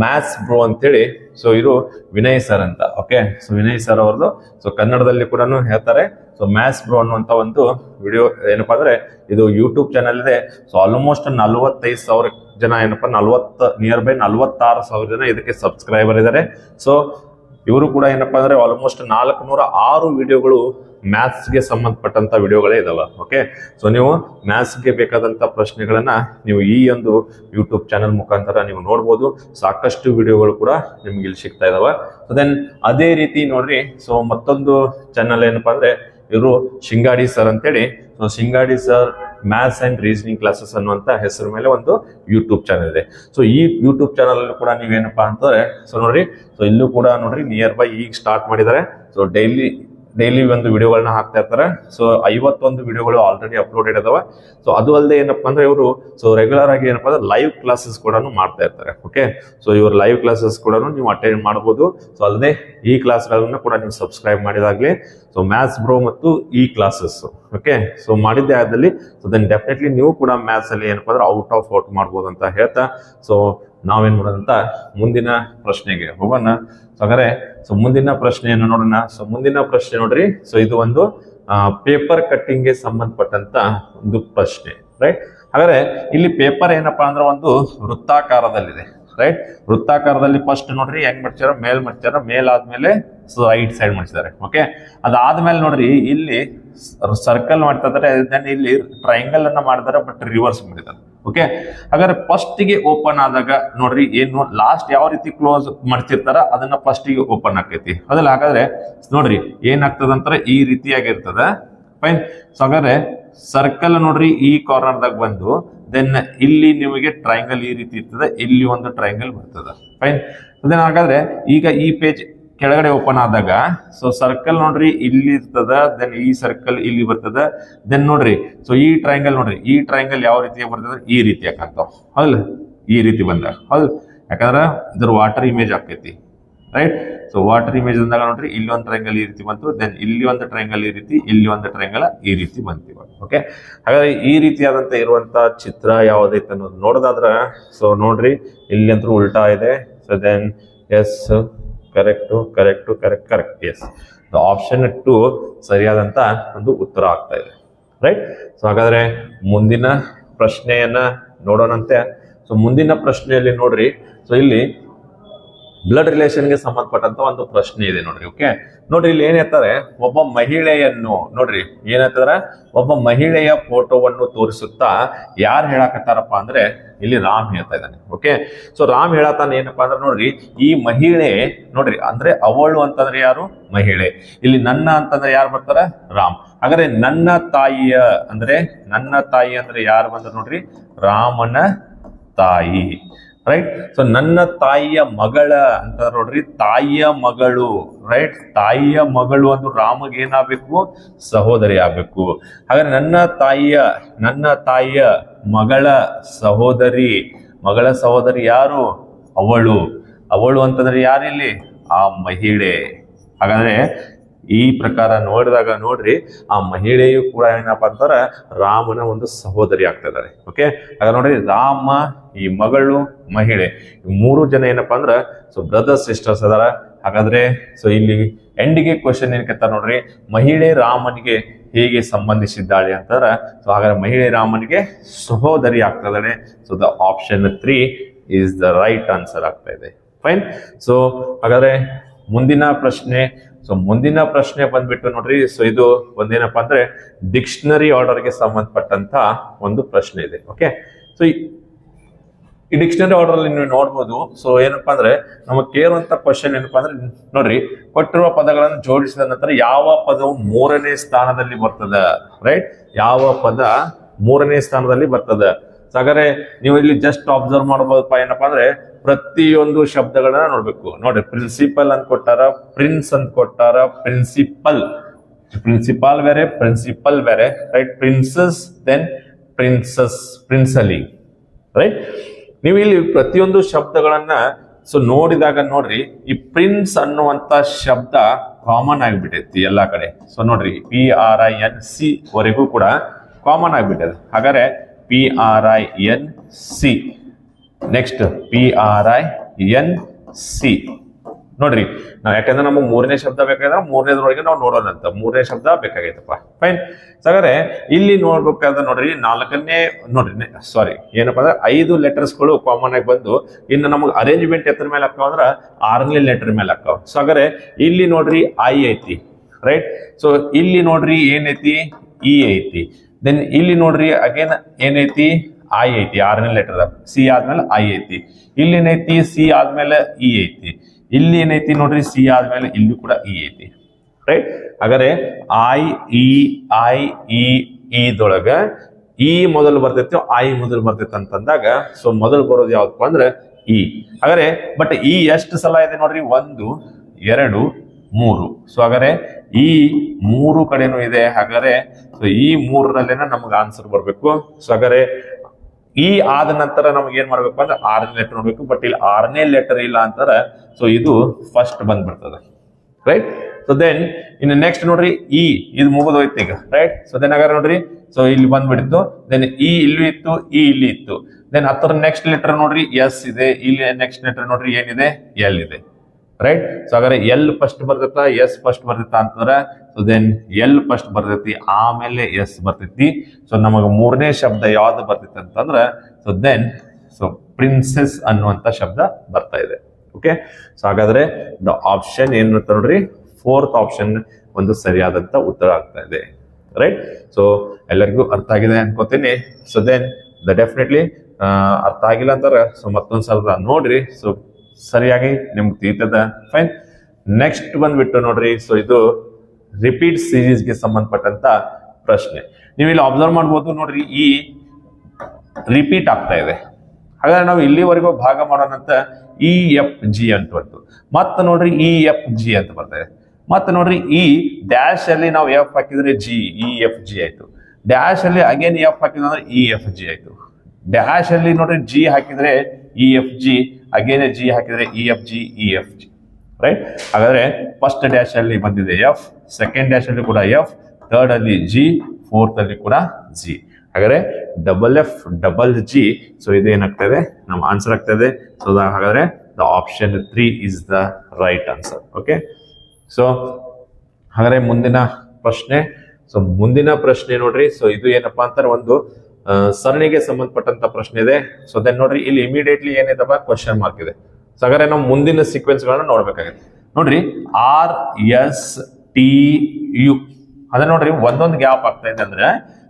ಮ್ಯಾಥ್ಸ್ ಬ್ರೋ ಅಂತೇಳಿ. ಸೊ ಇದು ವಿನಯ್ ಸರ್ ಅಂತ. ಓಕೆ ಸೊ ವಿನಯ್ ಸರ್ ಅವ್ರದ್ದು. ಸೊ ಕನ್ನಡದಲ್ಲಿ ಕೂಡ ಹೇಳ್ತಾರೆ. ಸೊ ಮ್ಯಾಥ್ಸ್ ಬ್ರೋ ಅನ್ನುವಂತ ಒಂದು ವಿಡಿಯೋ ಏನಪ್ಪಾ ಅಂದ್ರೆ, ಇದು ಯೂಟ್ಯೂಬ್ ಚಾನಲ್ ಇದೆ. ಸೊ ಆಲ್ಮೋಸ್ಟ್ ನಲವತ್ತೈದು ಸಾವಿರ ಜನ ಏನಪ್ಪಾ, ನಲ್ವತ್ತ ನಿಯರ್ ಬೈ ನಲ್ವತ್ತಾರು ಸಾವಿರ ಜನ ಇದಕ್ಕೆ ಸಬ್ಸ್ಕ್ರೈಬರ್ ಇದ್ದಾರೆ ಸೊ ಇವರು ಕೂಡ ಏನಪ್ಪಾ ಅಂದ್ರೆ ಆಲ್ಮೋಸ್ಟ್ ನಾಲ್ಕುನೂರ ಆರು ವಿಡಿಯೋಗಳು ಮ್ಯಾಥ್ಸ್ಗೆ ಸಂಬಂಧಪಟ್ಟಂತ ವಿಡಿಯೋಗಳೇ ಇದಾವೆ ಓಕೆ ಸೊ ನೀವು ಮ್ಯಾಥ್ಸ್ಗೆ ಬೇಕಾದಂತ ಪ್ರಶ್ನೆಗಳನ್ನ ನೀವು ಈ ಒಂದು ಯೂಟ್ಯೂಬ್ ಚಾನಲ್ ಮುಖಾಂತರ ನೀವು ನೋಡ್ಬೋದು. ಸಾಕಷ್ಟು ವಿಡಿಯೋಗಳು ಕೂಡ ನಿಮ್ಗೆ ಇಲ್ಲಿ ಸಿಗ್ತಾ ಇದಾವೆ. ಸೊ ದೆನ್ ಅದೇ ರೀತಿ ನೋಡ್ರಿ ಸೊ ಮತ್ತೊಂದು ಚಾನಲ್ ಏನಪ್ಪಾ ಅಂದ್ರೆ ಇವರು ಶಿಂಗಾಡಿ ಸರ್ ಅಂತೇಳಿ. So Shingadi sir maths and reasoning classes ಅನ್ನುವಂತ ಹೆಸರು ಮೇಲೆ ಒಂದು ಯೂಟ್ಯೂಬ್ ಚಾನಲ್ ಇದೆ. ಸೊ ಈ ಯೂಟ್ಯೂಬ್ ಚಾನಲ್ ಅಲ್ಲೂ ಕೂಡ ನೀವೇನಪ್ಪಾ ಅಂತಂದ್ರೆ ಸೊ ನೋಡ್ರಿ ಸೊ ಇಲ್ಲೂ ಕೂಡ ನೋಡ್ರಿ ನಿಯರ್ ಬೈ ಈಗ ಸ್ಟಾರ್ಟ್ ಮಾಡಿದ್ದಾರೆ. ಸೊ ಡೈಲಿ ಡೈಲಿ ಒಂದು ವಿಡಿಯೋಗಳನ್ನ ಹಾಕ್ತಾ ಇರ್ತಾರೆ. ಸೊ ಐವತ್ತೊಂದು ವಿಡಿಯೋಗಳು ಆಲ್ರೆಡಿ ಅಪ್ಲೋಡೆಡ್ ಅದಾವ ಸೊ ಅದು ಅಲ್ಲದೆ ಏನಪ್ಪಾ ಅಂದ್ರೆ ಇವರು ಸೊ ರೆಗ್ಯುಲರ್ ಆಗಿ ಏನಪ್ಪಾ ಅಂದ್ರೆ ಲೈವ್ ಕ್ಲಾಸಸ್ ಕೂಡ ಮಾಡ್ತಾ ಇರ್ತಾರೆ. ಓಕೆ ಸೊ ಇವರು ಲೈವ್ ಕ್ಲಾಸಸ್ ಕೂಡ ನೀವು ಅಟೆಂಡ್ ಮಾಡಬಹುದು ಸೊ ಅಲ್ಲದೆ ಈ ಕ್ಲಾಸ್ಗಳನ್ನು ಕೂಡ ನೀವು ಸಬ್ಸ್ಕ್ರೈಬ್ ಮಾಡಿದಾಗ್ಲಿ ಸೊ ಮ್ಯಾಥ್ಸ್ ಬ್ರೋ ಮತ್ತು ಈ ಕ್ಲಾಸಸ್ ಓಕೆ ಸೊ ಮಾಡಿದ್ದೇ ಆದಲ್ಲಿ ಸೊ ದೆನ್ ಡೆಫಿನೆಟ್ಲಿ ನೀವು ಕೂಡ ಮ್ಯಾಥ್ಸ್ ಅಲ್ಲಿ ಏನಪ್ಪಾ ಅಂದ್ರೆ ಔಟ್ ಆಫ್ ಔಟ್ ಮಾಡ್ಬೋದು ಅಂತ ಹೇಳ್ತಾ ಸೊ ನಾವೇನ್ ಮಾಡೋದಂತ ಮುಂದಿನ ಪ್ರಶ್ನೆಗೆ ಹೋಗೋಣ. ಸೊ ಹಾಗಾದ್ರೆ ಸೊ ಮುಂದಿನ ಪ್ರಶ್ನೆಯನ್ನು ನೋಡೋಣ. ಸೊ ಮುಂದಿನ ಪ್ರಶ್ನೆ ನೋಡ್ರಿ. ಸೊ ಇದು ಒಂದು ಪೇಪರ್ ಕಟ್ಟಿಂಗ್ಗೆ ಸಂಬಂಧಪಟ್ಟಂತ ಒಂದು ಪ್ರಶ್ನೆ ರೈಟ್ ಹಾಗಾದ್ರೆ, ಇಲ್ಲಿ ಪೇಪರ್ ಏನಪ್ಪಾ ಅಂದ್ರೆ ಒಂದು ವೃತ್ತಾಕಾರದಲ್ಲಿದೆ ರೈಟ್ ವೃತ್ತಾಕಾರದಲ್ಲಿ ಫಸ್ಟ್ ನೋಡ್ರಿ, ಹೆಂಗ್ ಮಾಡ್ತಾರ ಮೇಲ್ ಮಾಡ್ತಾರ ಮೇಲ್ ಆದ್ಮೇಲೆ ರೈಟ್ ಸೈಡ್ ಮಾಡ್ತಿದ್ದಾರೆ ಓಕೆ ಅದಾದ್ಮೇಲೆ ನೋಡ್ರಿ, ಇಲ್ಲಿ ಸರ್ಕಲ್ ಮಾಡ್ತಾ ಇದ್ದಾರೆ. ಇಲ್ಲಿ ಟ್ರೈಂಗಲ್ ಅನ್ನ ಮಾಡಿದಾರೆ ಬಟ್ ರಿವರ್ಸ್ ಮಾಡಿದ್ದಾರೆ. ಓಕೆ ಹಾಗಾದ್ರೆ ಫಸ್ಟ್ಗೆ ಓಪನ್ ಆದಾಗ ನೋಡ್ರಿ, ಏನು ಲಾಸ್ಟ್ ಯಾವ ರೀತಿ ಕ್ಲೋಸ್ ಮಾಡ್ತಿರ್ತಾರ, ಅದನ್ನ ಫಸ್ಟ್ಗೆ ಓಪನ್ ಆಕೈತಿ ಅದಲ್ಲ ಹಾಗಾದ್ರೆ ನೋಡ್ರಿ ಏನಾಗ್ತದಂತರ ಈ ರೀತಿಯಾಗಿರ್ತದ. ಫೈನ್ ಸೊ ಹಾಗಾದ್ರೆ ಸರ್ಕಲ್ ನೋಡ್ರಿ, ಈ ಕಾರ್ನರ್ದಾಗ ಬಂದು ದೆನ್ ಇಲ್ಲಿ ನಿಮಗೆ ಟ್ರಯಾಂಗಲ್ ಈ ರೀತಿ ಇರ್ತದೆ, ಇಲ್ಲಿ ಒಂದು ಟ್ರಯಾಂಗಲ್ ಬರ್ತದೆ. ಫೈನ್ ಅದೇನಾಗಾದ್ರೆ ಈಗ ಈ ಪೇಜ್ ಕೆಳಗಡೆ ಓಪನ್ ಆದಾಗ ಸೊ ಸರ್ಕಲ್ ನೋಡ್ರಿ, ಇಲ್ಲಿ ಇರ್ತದ ದೆನ್ ಈ ಸರ್ಕಲ್ ಇಲ್ಲಿ ಬರ್ತದ ದೆನ್ ನೋಡ್ರಿ ಸೊ ಈ ಟ್ರಯಾಂಗಲ್ ನೋಡ್ರಿ, ಈ ಟ್ರಯಾಂಗಲ್ ಯಾವ ರೀತಿ ಬರ್ತದ? ಈ ರೀತಿ ಯಾಕಂತಾವ ಹೌದಲ್ಲ? ಈ ರೀತಿ ಬಂದಾಗ ಹೌದು? ಯಾಕಂದ್ರ ಇದ್ರ ವಾಟರ್ ಇಮೇಜ್ ಆಕೈತಿ ರೈಟ್ ಸೊ ವಾಟರ್ ಇಮೇಜ್ ಬಂದಾಗ ನೋಡ್ರಿ, ಇಲ್ಲಿ ಒಂದು ಟ್ರಯಾಂಗಲ್ ಈ ರೀತಿ ಬಂತು ದೆನ್ ಇಲ್ಲಿ ಒಂದು ಟ್ರಯಾಂಗಲ್ ಈ ರೀತಿ, ಇಲ್ಲಿ ಒಂದು ಟ್ರಯಾಂಗಲ್ ಈ ರೀತಿ ಬಂತು ಓಕೆ ಹಾಗಾದ್ರೆ ಈ ರೀತಿಯಾದಂತ ಇರುವಂತ ಚಿತ್ರ ಯಾವ್ದೈತೆ ಅನ್ನೋದು ನೋಡೋದಾದ್ರ ಸೊ ನೋಡ್ರಿ, ಇಲ್ಲಿ ಅಂತೂ ಉಲ್ಟಾ ಇದೆ. So then yes correct correct correct correct yes option two ಸರಿಯಾದಂತ ಒಂದು ಉತ್ತರ ಆಗ್ತಾ ಇದೆ ರೈಟ್ ಸೊ ಹಾಗಾದ್ರೆ ಮುಂದಿನ ಪ್ರಶ್ನೆಯನ್ನ ನೋಡೋಣಂತೆ. ಸೊ ಮುಂದಿನ ಪ್ರಶ್ನೆಯಲ್ಲಿ ನೋಡ್ರಿ. ಸೊ ಇಲ್ಲಿ ಬ್ಲಡ್ ರಿಲೇಷನ್ಗೆ ಸಂಬಂಧಪಟ್ಟಂತ ಒಂದು ಪ್ರಶ್ನೆ ಇದೆ ನೋಡ್ರಿ ಓಕೆ ನೋಡ್ರಿ, ಇಲ್ಲಿ ಏನ್ ಹೇಳ್ತಾರೆ? ಒಬ್ಬ ಮಹಿಳೆಯನ್ನು, ನೋಡ್ರಿ, ಏನ್ ಹೇಳ್ತಾರೆ? ಒಬ್ಬ ಮಹಿಳೆಯ ಫೋಟೋವನ್ನು ತೋರಿಸುತ್ತಾ ಯಾರು ಹೇಳಕತ್ತಾರಪ್ಪ ಅಂದ್ರೆ ಇಲ್ಲಿ ರಾಮ್ ಹೇಳ್ತಾ ಇದ್ದಾನೆ ಓಕೆ ಸೊ ರಾಮ್ ಹೇಳತಾನೆ ಏನಪ್ಪಾ ಅಂದ್ರೆ ನೋಡ್ರಿ, ಈ ಮಹಿಳೆ, ನೋಡ್ರಿ, ಅಂದ್ರೆ ಅವಳು ಅಂತಂದ್ರೆ ಯಾರು? ಮಹಿಳೆ. ಇಲ್ಲಿ ನನ್ನ ಅಂತಂದ್ರೆ ಯಾರು ಬರ್ತಾರ? ರಾಮ್. ಹಾಗಾದ್ರೆ ನನ್ನ ತಾಯಿಯ, ಅಂದ್ರೆ ನನ್ನ ತಾಯಿ ಅಂದ್ರೆ ಯಾರು ಬಂದ್ರೆ ನೋಡ್ರಿ? ರಾಮನ ತಾಯಿ. ರೈಟ್ ಸೊ ನನ್ನ ತಾಯಿಯ ಮಗಳ ಅಂತ ನೋಡ್ರಿ, ತಾಯಿಯ ಮಗಳು ರೈಟ್ ತಾಯಿಯ ಮಗಳು ಅಂದ್ರೆ ರಾಮಗೆ ಏನಾಗಬೇಕು? ಸಹೋದರಿ ಆಗ್ಬೇಕು. ಹಾಗಾದ್ರೆ ನನ್ನ ತಾಯಿಯ ನನ್ನ ತಾಯಿಯ ಮಗಳ ಸಹೋದರಿ ಮಗಳ ಸಹೋದರಿ ಯಾರು? ಅವಳು. ಅವಳು ಅಂತಂದ್ರೆ ಯಾರಿಲ್ಲಿ? ಆ ಮಹಿಳೆ. ಹಾಗಾದ್ರೆ ಈ ಪ್ರಕಾರ ನೋಡಿದಾಗ ನೋಡ್ರಿ, ಆ ಮಹಿಳೆಯು ಕೂಡ ಏನಪ್ಪಾ ಅಂತಾರ, ರಾಮನ ಒಂದು ಸಹೋದರಿ ಆಗ್ತಾ ಇದ್ದಾರೆ ಓಕೆ ಆಗ ನೋಡ್ರಿ, ರಾಮ, ಈ ಮಗಳು, ಮಹಿಳೆ ಮೂರು ಜನ ಏನಪ್ಪಾ ಅಂದ್ರ ಸೊ ಬ್ರದರ್ಸ್ ಸಿಸ್ಟರ್ಸ್ ಅದಾರ. ಹಾಗಾದ್ರೆ ಸೊ ಇಲ್ಲಿ ಎಂಡಿಗೆ ಕ್ವಶನ್ ಏನಕ್ಕೆ ನೋಡ್ರಿ, ಮಹಿಳೆ ರಾಮನಿಗೆ ಹೇಗೆ ಸಂಬಂಧಿಸಿದ್ದಾಳೆ ಅಂತಾರ. ಸೊ ಹಾಗಾದ್ರೆ ಮಹಿಳೆ ರಾಮನಿಗೆ ಸಹೋದರಿ ಆಗ್ತಾ ಇದ್ದಾಳೆ. So the option three is the right answer ಆಗ್ತಾ ಇದೆ. ಫೈನ್ ಸೊ ಹಾಗಾದ್ರೆ ಮುಂದಿನ ಪ್ರಶ್ನೆ ಸೊ ಮುಂದಿನ ಪ್ರಶ್ನೆ ಬಂದ್ಬಿಟ್ಟು ನೋಡ್ರಿ. ಸೊ ಇದು ಒಂದೇನಪ್ಪ ಅಂದ್ರೆ ಡಿಕ್ಷನರಿ ಆರ್ಡರ್ಗೆ ಸಂಬಂಧಪಟ್ಟಂತ ಒಂದು ಪ್ರಶ್ನೆ ಇದೆ. ಓಕೆ ಸೊ ಈ ಡಿಕ್ಷನರಿ ಆರ್ಡರ್ ಅಲ್ಲಿ ನೀವು ನೋಡ್ಬೋದು. ಸೊ ಏನಪ್ಪಾ ಅಂದ್ರೆ ನಮಗೆ ಕೇಳುವಂತ ಕ್ವಶನ್ ಏನಪ್ಪಾ ಅಂದ್ರೆ ನೋಡ್ರಿ, ಕೊಟ್ಟಿರುವ ಪದಗಳನ್ನು ಜೋಡಿಸಿದ ನಂತರ ಯಾವ ಪದವು ಮೂರನೇ ಸ್ಥಾನದಲ್ಲಿ ಬರ್ತದ? ರೈಟ್ ಯಾವ ಪದ ಮೂರನೇ ಸ್ಥಾನದಲ್ಲಿ ಬರ್ತದ? ಸಾಗರೆ ನೀವು ಇಲ್ಲಿ ಜಸ್ಟ್ ಅಬ್ಸರ್ವ್ ಮಾಡಬಹುದಪ್ಪ ಏನಪ್ಪಾ ಅಂದ್ರೆ ಪ್ರತಿಯೊಂದು ಶಬ್ದಗಳನ್ನ ನೋಡ್ಬೇಕು. ನೋಡ್ರಿ ಪ್ರಿನ್ಸಿಪಲ್ ಅಂತ ಕೊಟ್ಟಾರ ಪ್ರಿನ್ಸ್ ಅಂತ ಕೊಟ್ಟಾರ ಪ್ರಿನ್ಸಿಪಲ್ ಪ್ರಿನ್ಸಿಪಾಲ್ ಬೇರೆ ಪ್ರಿನ್ಸಿಪಲ್ ಬೇರೆ right princess then princess princely right ನೀವು ಇಲ್ಲಿ ಪ್ರತಿಯೊಂದು ಶಬ್ದಗಳನ್ನ ಸೊ ನೋಡಿದಾಗ ನೋಡ್ರಿ, ಈ ಪ್ರಿನ್ಸ್ ಅನ್ನುವಂತ ಶಬ್ದ ಕಾಮನ್ ಆಗಿಬಿಟ್ಟೈತಿ ಎಲ್ಲಾ ಕಡೆ. ಸೊ ನೋಡ್ರಿ P R I N C ವರೆಗೂ ಕೂಡ ಕಾಮನ್ ಆಗಿಬಿಟ್ಟದೆ ಹಾಗಾದ್ರೆ P R I N C next P R I N C ನೋಡ್ರಿ, ನಾವು ಯಾಕಂದ್ರೆ ನಮಗೆ ಮೂರನೇ ಶಬ್ದ ಬೇಕಾದ್ರೆ ಮೂರನೇದ್ರೊಳಗೆ ನಾವು ನೋಡೋಣ ಅಂತ ಮೂರನೇ ಶಬ್ದ ಬೇಕಾಗೈತಪ್ಪ ಫೈನ್ ಹಾಗಾದ್ರೆ ಇಲ್ಲಿ ನೋಡ್ಬೇಕಾದ್ರೆ ನೋಡ್ರಿ, ನಾಲ್ಕನೇ, ನೋಡ್ರಿ ಸಾರಿ ಏನಪ್ಪಾ ಅಂದ್ರೆ ಐದು ಲೆಟರ್ಸ್ಗಳು ಕಾಮನ್ ಆಗಿ ಬಂದು, ಇನ್ನು ನಮಗೆ ಅರೇಂಜ್ಮೆಂಟ್ ಎತ್ತರ ಮೇಲೆ ಹಾಕಾವ ಅಂದ್ರೆ ಆರನೇ ಲೆಟರ್ ಮೇಲೆ ಹಾಕಾವ ಸೊ ಹಾಗಾದ್ರೆ ಇಲ್ಲಿ ನೋಡ್ರಿ ಐ ಐತಿ ರೈಟ್ ಸೊ ಇಲ್ಲಿ ನೋಡ್ರಿ ಏನೈತಿ ಇ ಐತಿ. ದೆನ್ ಇಲ್ಲಿ ನೋಡ್ರಿ ಅಗೇನ್ ಏನೈತಿ ಐ ಐತಿ, ಆರನೇ ಲೆಟರ್ ಸಿ ಆದ್ಮೇಲೆ ಐ ಐತಿ. ಇಲ್ಲಿ ಏನೈತಿ ಸಿ ಆದ್ಮೇಲೆ ಇ ಐತಿ. ಇಲ್ಲಿ ಏನೈತಿ ನೋಡ್ರಿ ಸಿ ಆದ್ಮೇಲೆ ಇಲ್ಲಿ ಕೂಡ ಇ ಐತಿ. ರೈಟ್ ಹಾಗಾದ್ರೆ ಐ ಇ ಐ ಇ ಇದೊಳಗ ಇ ಮೊದಲು ಬರ್ತೈತಿ ಐ ಮೊದಲು ಬರ್ತೈತಿ ಅಂತಂದಾಗ ಸೊ ಮೊದಲು ಬರೋದು ಯಾವ್ದಪ್ಪ ಅಂದ್ರೆ ಇ ಹಾಗಾದ್ರೆ ಬಟ್ ಈ ಎಷ್ಟು ಸಲ ಇದೆ ನೋಡ್ರಿ? ಒಂದು, ಎರಡು, ಮೂರು. ಸೊ ಹಾಗಾದ್ರೆ ಈ ಮೂರು ಕಡೆನೂ ಇದೆ. ಹಾಗಾದ್ರೆ ಸೊ ಈ ಮೂರರಲ್ಲೇನ ನಮ್ಗೆ ಆನ್ಸರ್ ಬರಬೇಕು. ಸೊ ಹಾಗಾದ್ರೆ ಈ ಆದ ನಂತರ ನಮ್ಗೆ ಏನ್ ಮಾಡ್ಬೇಕು ಅಂದ್ರೆ ಆರನೇ ಲೆಟರ್ ನೋಡ್ಬೇಕು. ಬಟ್ ಇಲ್ಲಿ ಆರನೇ ಲೆಟರ್ ಇಲ್ಲ ಅಂತಾರ. ಸೊ ಇದು ಫಸ್ಟ್ ಬಂದ್ಬಿಡ್ತದೆ. ರೈಟ್ ಸೊ ದೆನ್ ಇನ್ನು ನೆಕ್ಸ್ಟ್ ನೋಡ್ರಿ ಇ ಇದು ಮುಗಿದೋಯ್ತು ಈಗ. ರೈಟ್ ಸೊ ದೆನ್ ಹಾಗಾದ್ರೆ ನೋಡ್ರಿ. ಸೊ ಇಲ್ಲಿ ಬಂದ್ಬಿಡ್ತು. ದೆನ್ ಇ ಇಲ್ಲಿ ಇತ್ತು ಇ ಇಲ್ಲಿ ಇತ್ತು. ದೆನ್ ಹತ್ತರ ನೆಕ್ಸ್ಟ್ ಲೆಟರ್ ನೋಡ್ರಿ ಎಸ್ ಇದೆ. ಇಲ್ಲಿ ನೆಕ್ಸ್ಟ್ ಲೆಟರ್ ನೋಡ್ರಿ, ಏನಿದೆ? ಎಲ್ ಇದೆ. ರೈಟ್ ಸೊ ಹಾಗಾದ್ರೆ ಎಲ್ ಫಸ್ಟ್ ಬರ್ತೈತ? ಎಸ್ ಫಸ್ಟ್ ಬರ್ತೈತ ಅಂತಂದ್ರೆ ಸೊ ದೆನ್ ಎಲ್ ಫಸ್ಟ್ ಬರ್ತೈತಿ, ಆಮೇಲೆ ಎಸ್ ಬರ್ತೈತಿ. ಸೊ ನಮಗೆ ಮೂರನೇ ಶಬ್ದ ಯಾವ್ದು ಬರ್ತೈತಿ ಅಂತಂದ್ರೆ ಸೊ ದೆನ್ ಸೊ ಪ್ರಿನ್ಸೆಸ್ ಅನ್ನುವಂತ ಶಬ್ದ ಬರ್ತಾ ಇದೆ. ಓಕೆ ಸೊ ಹಾಗಾದ್ರೆ ದ ಆಪ್ಷನ್ ಏನು ಅಂತ ನೋಡ್ರಿ? ಫೋರ್ತ್ ಆಪ್ಷನ್ ಒಂದು ಸರಿಯಾದಂತ ಉತ್ತರ ಆಗ್ತಾ ಇದೆ. ರೈಟ್ ಸೊ ಎಲ್ಲರಿಗೂ ಅರ್ಥ ಆಗಿದೆ ಅನ್ಕೋತೀನಿ. ಸೊ ದೆನ್ ದ ಡೆಫಿನೆಟ್ಲಿ ಅರ್ಥ ಆಗಿಲ್ಲ ಅಂತಾರೆ ಸೊ ಮತ್ತೊಂದ್ಸಲ ನೋಡ್ರಿ. ಸೊ ಸರಿಯಾಗಿ ನಿಮ್ಗೆ ತಿಳಿತದ? ಫೈನ್ ನೆಕ್ಸ್ಟ್ ಬಂದ್ಬಿಟ್ಟು ನೋಡ್ರಿ. ಸೊ ಇದು ರಿಪೀಟ್ ಸೀರೀಸ್ಗೆ ಸಂಬಂಧಪಟ್ಟಂತ ಪ್ರಶ್ನೆ. ನೀವು ಇಲ್ಲಿ ಅಬ್ಸರ್ವ್ ಮಾಡ್ಬೋದು ನೋಡ್ರಿ, ಈ ರಿಪೀಟ್ ಆಗ್ತಾ ಇದೆ. ಹಾಗಾದ್ರೆ ನಾವು ಇಲ್ಲಿವರೆಗೂ ಭಾಗ ಮಾಡೋಣಂತ ಇ ಎಫ್ ಜಿ ಅಂತ ಬಂತು. ಮತ್ತೆ ನೋಡ್ರಿ ಇ ಎಫ್ ಜಿ ಅಂತ ಬರ್ತಾ ಇದೆ. ಮತ್ತೆ ನೋಡ್ರಿ ಈ ಡ್ಯಾಶ್ ಅಲ್ಲಿ ನಾವು ಎಫ್ ಹಾಕಿದ್ರೆ ಜಿ ಇ ಎಫ್ ಜಿ ಆಯ್ತು. ಡ್ಯಾಶ್ ಅಲ್ಲಿ ಅಗೇನ್ ಎಫ್ ಹಾಕಿದ್ರೆ ಇ ಎಫ್ ಜಿ ಆಯ್ತು. ಡ್ಯಾಶ್ ಅಲ್ಲಿ ನೋಡ್ರಿ ಜಿ ಹಾಕಿದ್ರೆ ಇ ಎಫ್ ಜಿ ಅಗೇನೆ ಜಿ ಹಾಕಿದರೆ E F G E F G right ಹಾಗಾದರೆ ಫಸ್ಟ್ ಡ್ಯಾಶ್ ಅಲ್ಲಿ ಬಂದಿದೆ ಎಫ್ ಸೆಕೆಂಡ್ ಡ್ಯಾಶ್ ಅಲ್ಲಿ ಕೂಡ ಎಫ್ ಥರ್ಡ್ ಅಲ್ಲಿ ಜಿ ಫೋರ್ತ್ ಅಲ್ಲಿ ಕೂಡ ಜಿ ಹಾಗಾದರೆ double F double G so ಇದು ಏನಾಗ್ತದೆ? ನಮ್ಮ ಆನ್ಸರ್ ಆಗ್ತದೆ. ಸೊ ಹಾಗಾದರೆ the option three is the right answer okay so ಹಾಗಾದರೆ ಮುಂದಿನ ಪ್ರಶ್ನೆ. ಸೊ ಮುಂದಿನ ಪ್ರಶ್ನೆ ನೋಡ್ರಿ. ಸೊ ಇದು ಏನಪ್ಪಾ ಅಂತಾರೆ, ಒಂದು ಸರಣಿಗೆ ಸಂಬಂಧಪಟ್ಟಂತ ಪ್ರಶ್ನೆ ಇದೆ. ಸೊ ದೆನ್ ನೋಡ್ರಿ, ಇಲ್ಲಿ ಇಮಿಡಿಯೇಟ್ಲಿ ಏನಿದಪ್ಪ ಕ್ವಶನ್ ಮಾರ್ಕ್ ಇದೆ. ಸೊ ಹಾಗಾದ್ರೆ ನಾವು ಮುಂದಿನ ಸೀಕ್ವೆನ್ಸ್ ಗಳನ್ನ ನೋಡ್ಬೇಕಾಗಿದೆ ನೋಡ್ರಿ ಆರ್ ಎಸ್ ಟಿ ಯು ಅದೇ ನೋಡ್ರಿ, ಒಂದೊಂದು ಗ್ಯಾಪ್ ಆಗ್ತಾ ಇದೆ ಅಂದ್ರೆ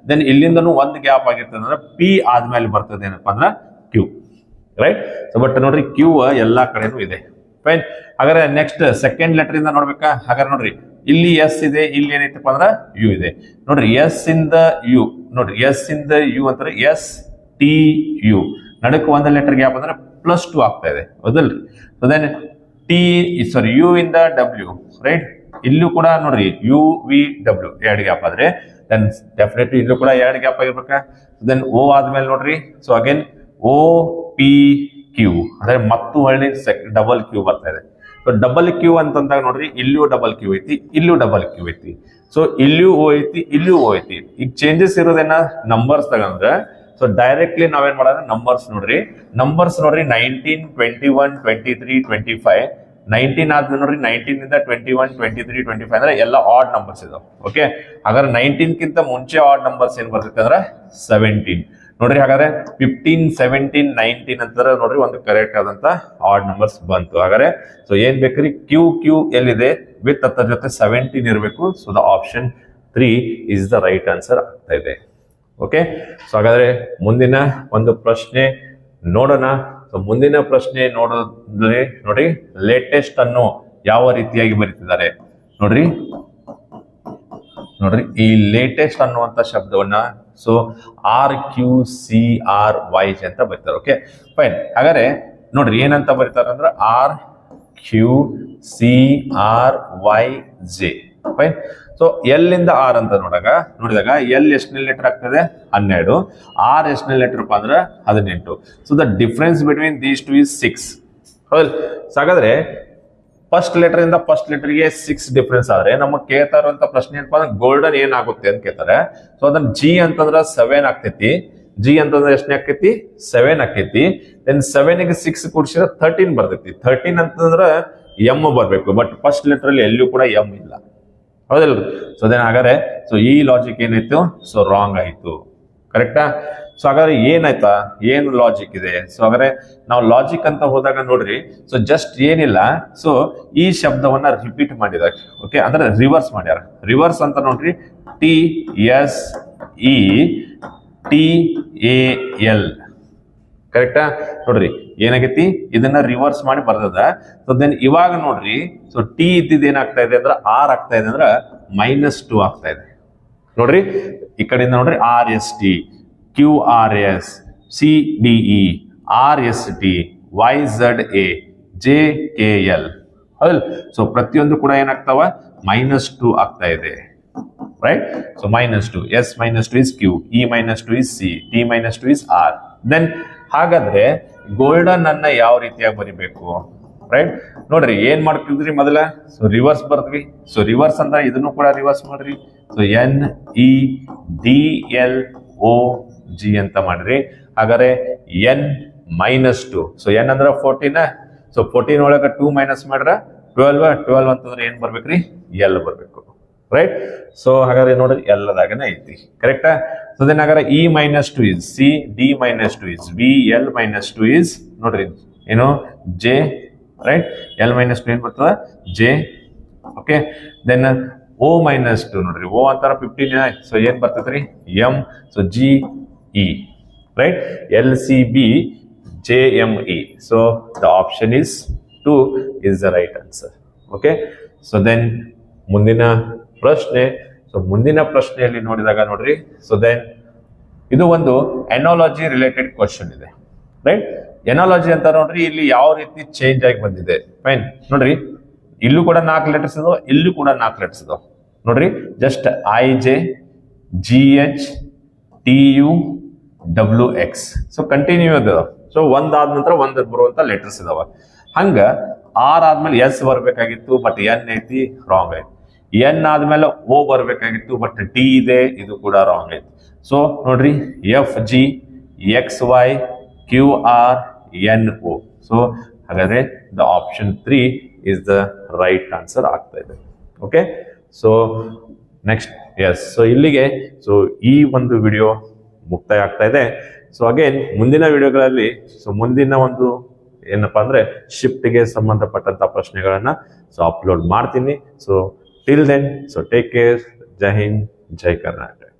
ದೆನ್ ಇಲ್ಲಿಂದನೂ ಒಂದು ಗ್ಯಾಪ್ ಆಗಿರ್ತದೆ ಅಂದ್ರೆ ಪಿ ಆದ್ಮೇಲೆ ಬರ್ತದೆ ಏನಪ್ಪಾ ಅಂದ್ರೆ ಕ್ಯೂ ರೈಟ್ ಸೊ ಬಟ್ ನೋಡ್ರಿ ಕ್ಯೂ ಎಲ್ಲಾ ಕಡೆನೂ ಇದೆ. ಫೈನ್ ಹಾಗಾದ್ರೆ ನೆಕ್ಸ್ಟ್ ಸೆಕೆಂಡ್ ಲೆಟರ್ ಇಂದ ನೋಡ್ಬೇಕಾ? ಹಾಗಾದ್ರೆ ನೋಡ್ರಿ ಇಲ್ಲಿ ಎಸ್ ಇದೆ, ಇಲ್ಲಿ ಏನೈತಪ್ಪ ಅಂದ್ರೆ ಯು ಇದೆ. ನೋಡ್ರಿ ಎಸ್ ಇಂದ ಯು ನೋಡ್ರಿ ಎಸ್ ಇಂದ ಯು ಅಂತಾರೆ ಎಸ್ ಟಿ ಯು ನಡಕ್ ಒಂದ್ ಲೆಟರ್ ಗ್ಯಾಪ್ ಅಂದ್ರೆ ಪ್ಲಸ್ ಟು ಆಗ್ತಾ ಇದೆ. ಹೌದಲ್ರಿ? ದೆನ್ ಟಿ ಸಾರಿ ಯು ಇಂದ ಡಬ್ಲ್ಯೂ ರೈಟ್ ಇಲ್ಲೂ ಕೂಡ ನೋಡ್ರಿ ಯು ವಿ ಡಬ್ಲ್ಯೂ ಎರಡು ಗ್ಯಾಪ್ ಆದ್ರೆ ದೆನ್ ಡೆಫಿನೆಟ್ಲಿ ಇಲ್ಲೂ ಕೂಡ ಎರಡು ಗ್ಯಾಪ್ ಆಗಿರ್ಬೇಕಾ. ದೆನ್ ಓ ಆದ್ಮೇಲೆ ನೋಡ್ರಿ so again O P Q ಅಂದ್ರೆ ಮತ್ತು ಹೊಳ್ಳಿ ಡಬಲ್ ಕ್ಯೂ ಬರ್ತಾ ಇದೆ. ಡಬಲ್ ಕ್ಯೂ ಅಂತಂದಾಗ ನೋಡ್ರಿ, ಇಲ್ಲಿಯೂ ಡಬಲ್ ಕ್ಯೂ ಐತಿ ಇಲ್ಲೂ ಡಬಲ್ ಕ್ಯೂ ಐತಿ. ಸೊ ಇಲ್ಲಿಯೂ ಓ ಐತಿ, ಇಲ್ಲಿಯೂ ಓ ಐತಿ. ಈಗ ಚೇಂಜಸ್ ಇರೋದೇನ? ನಂಬರ್ಸ್ ತಗಂದ್ರೆ ಸೊ ಡೈರೆಕ್ಟ್ಲಿ ನಾವೇನ್ ಮಾಡೋಣ ನಂಬರ್ಸ್ ನೋಡ್ರಿ. ನಂಬರ್ಸ್ ನೋಡ್ರಿ nineteen twenty one twenty three twenty five nineteen ಆದ್ಮೇಲೆ ನೋಡ್ರಿ ನೈನ್ಟೀನ್ ಇಂದ twenty one twenty three twenty five ಅಂದ್ರೆ ಎಲ್ಲ ಆಡ್ ನಂಬರ್ಸ್ ಇದಾವೆ. ಓಕೆ ಹಾಗಾದ್ರೆ ನೈನ್ಟೀನ್ ಕಿಂತ ಮುಂಚೆ ಆಡ್ ನಂಬರ್ಸ್ ಏನ್ ಬರ್ತೈತೆ ಅಂದ್ರೆ ಸೆವೆಂಟೀನ್ ನೋಡ್ರಿ ಹಾಗಾದ್ರೆ ಫಿಫ್ಟೀನ್ ಸೆವೆಂಟೀನ್ ನೈನ್ಟೀನ್ ಅಂತಾರೆ ನೋಡ್ರಿ ಒಂದು ಕರೆಕ್ಟ್ ಆದಂತ ಆಡ್ ನಂಬರ್ಸ್ ಬಂತು. ಹಾಗಾದ್ರೆ ಸೊ ಏನ್ ಬೇಕ್ರಿ? ಕ್ಯೂ ಕ್ಯೂ ಎಲ್ಲಿದೆ? ವಿತ್ ಅದರ ಜೊತೆ ಸೆವೆಂಟೀನ್ ಇರಬೇಕು. So the option three is the right answer ಆಗ್ತಾ ಇದೆ. ಓಕೆ ಸೊ ಹಾಗಾದ್ರೆ ಮುಂದಿನ ಒಂದು ಪ್ರಶ್ನೆ ನೋಡೋಣ. ಸೊ ಮುಂದಿನ ಪ್ರಶ್ನೆ ನೋಡೋದ್ರೆ ನೋಡಿ ಲೇಟೆಸ್ಟ್ ಅನ್ನು ಯಾವ ರೀತಿಯಾಗಿ ಬರೀತಿದ್ದಾರೆ? ನೋಡ್ರಿ. ನೋಡ್ರಿ, ಈ ಲೇಟೆಸ್ಟ್ ಅನ್ನುವಂತ ಶಬ್ದವನ್ನ so R Q C R Y J ಅಂತ ಬರೀತಾರೆ ಓಕೆ ಫೈನ್ ಹಾಗಾದ್ರೆ ನೋಡ್ರಿ, ಏನಂತ ಬರೀತಾರೆ ಅಂದ್ರೆ R Q C R Y J fine so ಎಲ್ಲಿಂದ ಆರ್ ಅಂತ ನೋಡಾಗ, ನೋಡಿದಾಗ ಎಲ್ ಎಷ್ಟನೇ ಲೆಟರ್ ಆಗ್ತದೆ? ಹನ್ನೆರಡು. ಆರ್ ಎಷ್ಟನೇ ಲೆಟರ್ ಅಂದ್ರೆ ಹದಿನೆಂಟು. So the difference between these two is six ಹೌದಲ್ ಹಾಗಾದ್ರೆ ಫಸ್ಟ್ ಲೆಟರ್ ಇಂದ ಫಸ್ಟ್ ಲೆಟರ್ಗೆ ಸಿಕ್ಸ್ ಡಿಫ್ರೆನ್ಸ್ ಆದ್ರೆ ನಮಗೆ ಕೇಳ್ತಾ ಇರುವಂತ ಪ್ರಶ್ನೆ ಏನಪ್ಪಾ ಅಂದ್ರೆ ಗೋಲ್ಡನ್ ಏನಾಗುತ್ತೆ ಅಂತ ಕೇಳ್ತಾರೆ. ಸೊ ಅದನ್ನ ಜಿ ಅಂತಂದ್ರ ಸೆವೆನ್ ಆಗ್ತೈತಿ. ಜಿ ಅಂತಂದ್ರೆ ಎಷ್ಟನೇ ಆಕೈತಿ ಸೆವೆನ್ ಆಕೈತಿ ದೆನ್ ಸೆವೆನ್ಗೆ ಸಿಕ್ಸ್ ಕೂಡಿಸಿದ್ರೆ ಥರ್ಟೀನ್ ಬರ್ತೈತಿ. ತರ್ಟೀನ್ ಅಂತಂದ್ರ ಎಂ ಬರಬೇಕು. ಬಟ್ ಫಸ್ಟ್ ಲೆಟರ್ ಅಲ್ಲಿ ಎಲ್ಲೂ ಕೂಡ ಎಂ ಇಲ್ಲ. ಹೌದಿಲ್ಲ ಸೊ ಅದೇನಾಗಾರೆ ಸೊ ಈ ಲಾಜಿಕ್ ಏನಾಯ್ತು? ಸೊ ರಾಂಗ್ ಆಯ್ತು. ಕರೆಕ್ಟಾ ಸೊ ಹಾಗಾದ್ರೆ ಏನಾಯ್ತಾ? ಏನು ಲಾಜಿಕ್ ಇದೆ? ಸೊ ಹಾಗಾದ್ರೆ ನಾವು ಲಾಜಿಕ್ ಅಂತ ಹೋದಾಗ ನೋಡ್ರಿ. ಸೊ ಜಸ್ಟ್ ಏನಿಲ್ಲ. ಸೊ ಈ ಶಬ್ದವನ್ನ ರಿಪೀಟ್ ಮಾಡಿದಾಗ ಓಕೆ ಅಂದ್ರೆ ರಿವರ್ಸ್ ಮಾಡ್ಯಾರ. ರಿವರ್ಸ್ ಅಂತ ನೋಡ್ರಿ. T S E T A L ಕರೆಕ್ಟಾ ನೋಡ್ರಿ. ಏನಾಗೈತಿ? ಇದನ್ನ ರಿವರ್ಸ್ ಮಾಡಿ ಬರ್ತದ ಸೊ ದೆನ್ ಇವಾಗ ನೋಡ್ರಿ. ಸೊ ಟಿ ಇದ್ದಿದ್ದು ಏನಾಗ್ತಾ ಇದೆ ಅಂದ್ರೆ ಆರ್ ಆಗ್ತಾ ಇದೆ ಅಂದ್ರೆ ಮೈನಸ್ ಟು ಆಗ್ತಾ ಇದೆ. ನೋಡ್ರಿ? ಈ ಕಡೆಯಿಂದ ನೋಡ್ರಿ R S T Q R S C D E R S T Y Z A J K L ಹೌದಲ್ so ಪ್ರತಿಯೊಂದು ಕೂಡ ಏನಾಗ್ತಾವ? ಮೈನಸ್ ಟು ಆಗ್ತಾ ಇದೆ. Right so minus two S minus two is Q E minus two is C T minus two is R then ಹಾಗಾದ್ರೆ golden ಅನ್ನ ಯಾವ ರೀತಿಯಾಗಿ ಬರಿಬೇಕು? ರೈಟ್ ನೋಡ್ರಿ, ಏನ್ ಮಾಡ್ತಿದ್ರಿ ಮೊದಲ? ಸೊ ರಿವರ್ಸ್ ಬರ್ದ್ವಿ. ಸೊ ರಿವರ್ಸ್ ಅಂದ್ರೆ ಇದನ್ನು ಕೂಡ ರಿವರ್ಸ್ ಮಾಡ್ರಿ. So N E D L O G ಅಂತ ಮಾಡಿರಿ. ಹಾಗಾದ್ರೆ N minus two so N ಅಂದ್ರೆ ಫೋರ್ಟೀನ್ ಸೊ ಫೋರ್ಟೀನ್ ಒಳಗೆ ಟೂ ಮೈನಸ್ ಮಾಡ್ರ ಟ್ವೆಲ್ವ್ ಟ್ವೆಲ್ವ್ ಅಂತಂದ್ರೆ ಏನ್ ಬರ್ಬೇಕ್ರಿ? ಎಲ್ ಬರ್ಬೇಕು. ರೈಟ್ ಸೊ ಹಾಗಾದ್ರೆ ನೋಡ್ರಿ ಎಲ್ಲದಾಗನೇ ಐತಿ. ಕರೆಕ್ಟಾ ಸೊ ದೆನ್ ಹಾಗಾದ್ರೆ E minus two is C D minus two is B L minus two is ನೋಡ್ರಿ. ಏನು? J right L minus two ಏನ್ ಬರ್ತದ? J okay then O minus two ನೋಡ್ರಿ. ಓ ಅಂತಾರ ಫಿಫ್ಟೀನ್ ಸೊ ಏನ್ ಬರ್ತೈತ್ರಿ? M so G E right L C B J M E so the option is two is the right answer okay so then ಮುಂದಿನ ಪ್ರಶ್ನೆ so ಮುಂದಿನ ಪ್ರಶ್ನೆಯಲ್ಲಿ ನೋಡಿದಾಗ ನೋಡ್ರಿ. ಸೊ ದೆನ್ ಇದು ಒಂದು ಎನಾಲಜಿ ರಿಲೇಟೆಡ್ ಕ್ವಶನ್ ಇದೆ. ರೈಟ್ ಎನಾಲಜಿ ಅಂತ ನೋಡ್ರಿ, ಇಲ್ಲಿ ಯಾವ ರೀತಿ ಚೇಂಜ್ ಆಗಿ ಬಂದಿದೆ. ಫೈನ್ ನೋಡ್ರಿ, ಇಲ್ಲೂ ಕೂಡ ನಾಲ್ಕು ಲೆಟರ್ಸ್ ಇದಾವ, ಇಲ್ಲೂ ಕೂಡ ನಾಲ್ಕು ಲೆಟರ್ಸ್ ಇದಾವ. ನೋಡ್ರಿ just I J G H T U W X so continue ಅದ ಸೊ ಒಂದಾದ ನಂತರ ಒಂದ್ ಬರುವಂತ ಲೆಟರ್ಸ್ ಇದಾವ. ಹಂಗ ಆರ್ ಆದ್ಮೇಲೆ ಎಸ್ ಬರ್ಬೇಕಾಗಿತ್ತು ಬಟ್ ಎನ್ ಐತಿ ರಾಂಗ್ ಐತಿ. ಎನ್ ಆದ್ಮೇಲೆ ಓ ಬರ್ಬೇಕಾಗಿತ್ತು ಬಟ್ ಟಿ ಇದೆ, ಇದು ಕೂಡ ರಾಂಗ್ ಐತಿ. ಸೊ ನೋಡ್ರಿ F G X Y Q R N O so ಹಾಗಾದ್ರೆ the option three is the right answer ಆಗ್ತಾ ಇದೆ. Okay so next yes so ಇಲ್ಲಿಗೆ ಸೊ ಈ ಒಂದು ವಿಡಿಯೋ ಮುಕ್ತಾಯ ಆಗ್ತಾ ಇದೆ. ಸೊ ಅಗೇನ್ ಮುಂದಿನ ವಿಡಿಯೋಗಳಲ್ಲಿ ಸೊ ಮುಂದಿನ ಒಂದು ಏನಪ್ಪಾ ಅಂದ್ರೆ ಶಿಫ್ಟ್ಗೆ ಸಂಬಂಧಪಟ್ಟಂತ ಪ್ರಶ್ನೆಗಳನ್ನ ಸೊ ಅಪ್ಲೋಡ್ ಮಾಡ್ತೀನಿ. So till then so take care Jai Hind Jai Karnataka